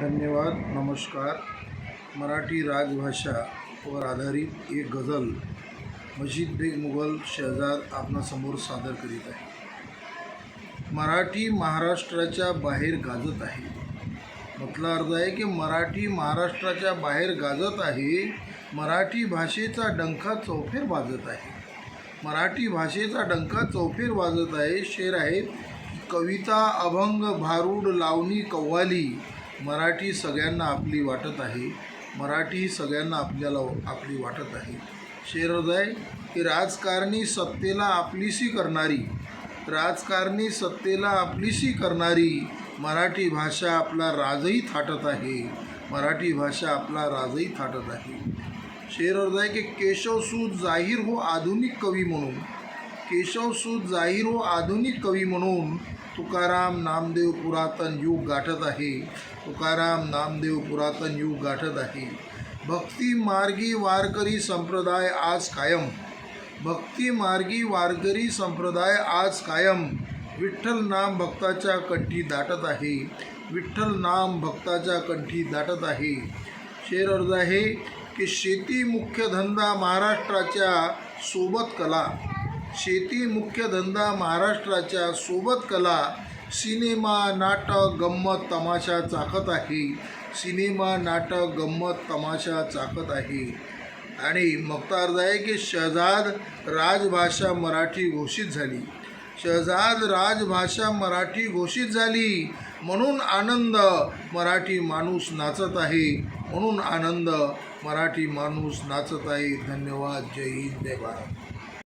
धन्यवाद नमस्कार. मराठी राजभाषावर आधारित एक गझल मजीद बेग मुघल शहजाद आपणासमोर सादर करीत आहे. मराठी महाराष्ट्राच्या बाहेर गाजत आहे. म्हटला अर्थ आहे की मराठी महाराष्ट्राच्या बाहेर गाजत आहे मराठी भाषेचा डंका चौफेर वाजत आहे. मराठी भाषेचा डंका चौफेर वाजत आहे शेर आहे कविता अभंग भारूड लावणी कव्वाली मराठी सगळ्यांना आपली वाटत आहे. मराठी सगळ्यांना आपल्याला आपली वाटत आहे. शेर की राजकारणी सत्तेला आपलीशी करणारी राजकारणी सत्तेला आपलीशी करणारी मराठी भाषा आपला राजही थाटत आहे. मराठी भाषा आपला राजही थाटत आहे. शेर के आहे की केशवसूत जाहीर हो आधुनिक कवी म्हणून केशवसूत जाहिरो आधुनिक कवी म्हणून तुकाराम नामदेव पुरातन युग गाठत आहे. तुकाराम नामदेव पुरातन युग गाठत आहे. भक्ती मार्गी वारकरी संप्रदाय आज कायम. भक्ती मार्गी वारकरी संप्रदाय आज कायम. विठ्ठल नाम भक्ताच्या कंठी दाटत आहे. विठ्ठल नाम भक्ताच्या कंठी दाटत आहे. शेर अर्ज आहे की शेती मुख्य धंदा महाराष्ट्राच्या सोबत कला. शेती मुख्य धंदा महाराष्ट्राच्या सोबत कला सिनेमा नाटक गंमत तमाशा चाकत आहे. सिनेमा नाटक गंमत तमाशा चाकत आहे. आणि मगता आहे की शहजाद राजभाषा मराठी घोषित झाली. शहजाद राजभाषा मराठी घोषित झाली म्हणून आनंद मराठी माणूस नाचत आहे. म्हणून आनंद मराठी माणूस नाचत आहे. धन्यवाद. जय हिंद. जय भारत.